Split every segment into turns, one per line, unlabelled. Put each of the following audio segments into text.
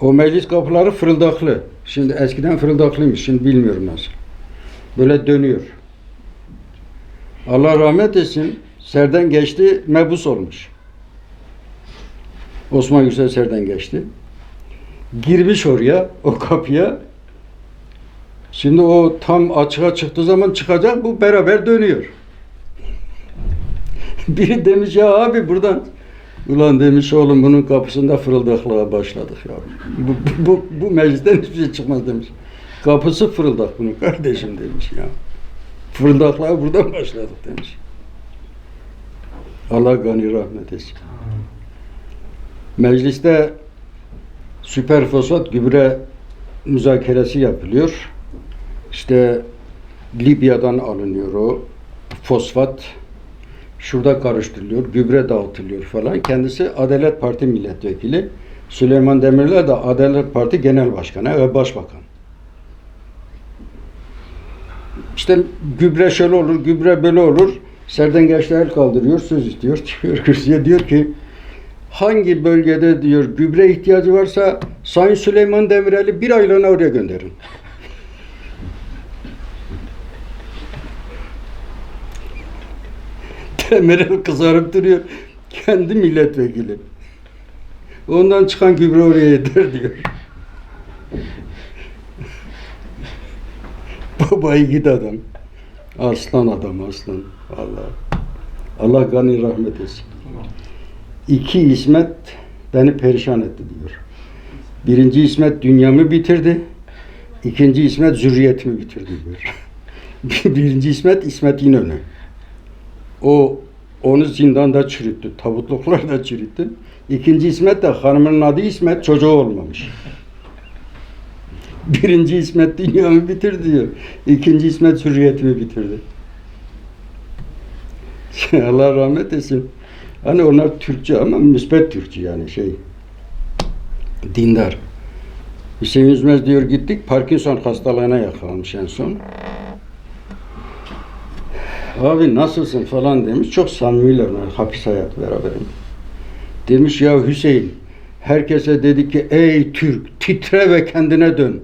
O meclis kapıları fırıldaklı. Şimdi eskiden fırıldaklıymış. Şimdi bilmiyorum nasıl. Böyle dönüyor. Allah rahmet etsin. Serden geçti, mebus olmuş. Osman Gürsel Serden geçti. Girmiş oraya, o kapıya. Şimdi o tam açığa çıktığı zaman çıkacak, bu beraber dönüyor. Biri demiş ya abi buradan Ulan demiş oğlum bunun kapısında fırıldaklığa başladık ya. Bu, bu, bu meclisten hiçbir şey çıkmaz demiş. Kapısı fırıldak bunun kardeşim demiş ya. Fırıldaklığa buradan başladık demiş. Allah gani rahmet etsin. Mecliste süper fosfat gübre müzakeresi yapılıyor. İşte Libya'dan alınıyor o fosfat. Şurada karıştırılıyor, gübre dağıtılıyor falan. Kendisi Adalet Parti milletvekili. Süleyman Demirel de Adalet Parti Genel Başkanı ve Başbakan. İşte gübre şöyle olur, gübre böyle olur. Serden Gençler el kaldırıyor, söz istiyor. Çıkıyor kürsüye diyor ki hangi bölgede diyor gübre ihtiyacı varsa Sayın Süleyman Demirel'i bir aylığına oraya gönderin. Demirel kızarıp duruyor. Kendi milletvekili. Ondan çıkan gübre oraya yeter diyor. Baba git adam. Aslan adam aslan. Allah. Allah gani rahmet etsin. İki İsmet beni perişan etti diyor. Birinci İsmet dünyamı bitirdi. İkinci İsmet zürriyetimi bitirdi diyor. Birinci İsmet İsmet İnönü. O onu zindanda çürüttü. Tabutluklar da çürüttü. İkinci İsmet de hanımının adı İsmet çocuğu olmamış. Birinci İsmet dünyamı bitirdi diyor. İkinci İsmet hürriyetimi bitirdi. Allah rahmet etsin. Hani onlar Türkçe ama müspet Türkçe yani şey. Dindar. Hüseyin Üzmez diyor gittik Parkinson hastalığına yakalanmış en son. Abi nasılsın falan demiş. Çok samimiler onlar. Hapis hayatı beraberim. Demiş ya Hüseyin herkese dedi ki ey Türk titre ve kendine dön.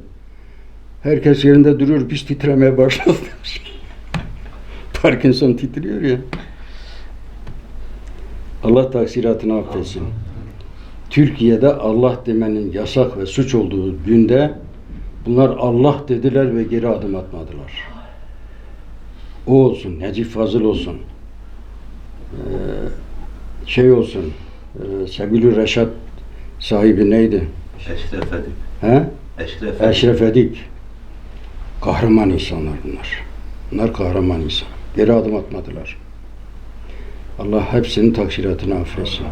Herkes yerinde duruyor. Biz titremeye başladık demiş. Parkinson titriyor ya. Allah taksiratını affetsin. Türkiye'de Allah demenin yasak ve suç olduğu günde bunlar Allah dediler ve geri adım atmadılar. O olsun, Necip Fazıl olsun, ee, şey olsun, e, Sebilü Reşat sahibi neydi?
Eşref Edip.
He?
Eşref Edip.
Eşref Edik. Kahraman insanlar bunlar. Bunlar kahraman insan. Geri adım atmadılar. Allah hepsinin taksiratını affetsin.